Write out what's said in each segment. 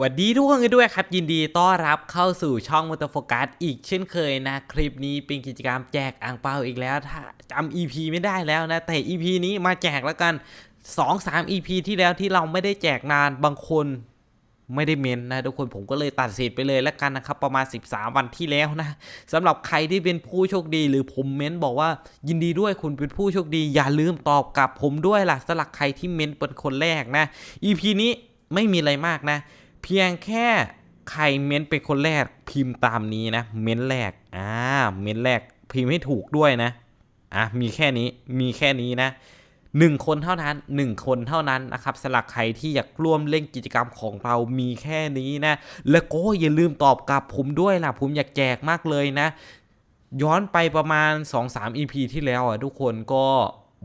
วัสดีทุกคนกันด้วยครับ ยินดีต้อนรับเข้าสู่ช่องม o ตอร์โฟกัสอีกเช่นเคยนะ คลิปนี้เป็นกิจกรรมแจกอ่างเปาอีกแล้ว ถ้าจำ EP ไม่ได้แล้วนะ แต่ EP นี้มาแจกแล้วกัน 2-3 EP ที่แล้วที่เราไม่ได้แจกนานบางคนไม่ได้เมนนะทุกคนผมก็เลยตัดสิทธิ์ไปเลยแล้วกันนะครับ ประมาณ 13 วันที่แล้วนะสำหรับใครที่เป็นผู้โชคดีหรือผมเม้นบอกว่า ยินดีด้วยคุณเป็นผู้โชคดี อย่าลืมตอบกลับผมด้วยล่ะสำหรับใครที่เม้นเป็นคนแรกนะ EP นี้ไม่มีอะไรมากนะ เพียงแค่ใครเม้นเป็นคนแรกพิมพ์ตามนี้นะ เม้นแรกอ่าเม้นแรกพิมพ์ให้ถูกด้วยนะอะมีแค่นี้มีแค่นี้นะหนึ่งคนเท่านั้นหนึ่งคนเท่านั้นนะครับสำหรับใครที่อยากร่วมเล่นกิจกรรมของเรามีแค่นี้นะ แล้วก็อย่าลืมตอบกลับผมด้วยล่ะ ผมอยากแจกมากเลยนะ ย้อนไปประมาณ 2-3 EP ที่แล้วอะทุกคนก็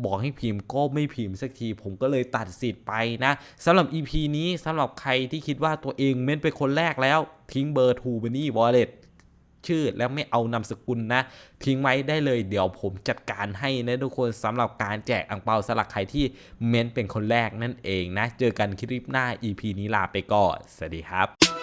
บอกให้พิมพ์ก็ไม่พิมพ์สักที ผมก็เลยตัดสิทธิ์ไปนะสำหรับ EP นี้สำหรับใครที่คิดว่าตัวเองเม้นเป็นคนแรกแล้ว ทิ้งเบอร์ t ูบันนี่วอลเล็ตชื่อแล้วไม่เอานามสกุลนะ ทิ้งไว้ได้เลยเดี๋ยวผมจัดการให้นะทุกคนสำหรับการแจกอ่งเปาสำหรับใครที่เม้นเป็นคนแรกนั่นเองนะ เจอกันคลิปหน้า EP นี้ลาไปก่อนสวัสดีครับ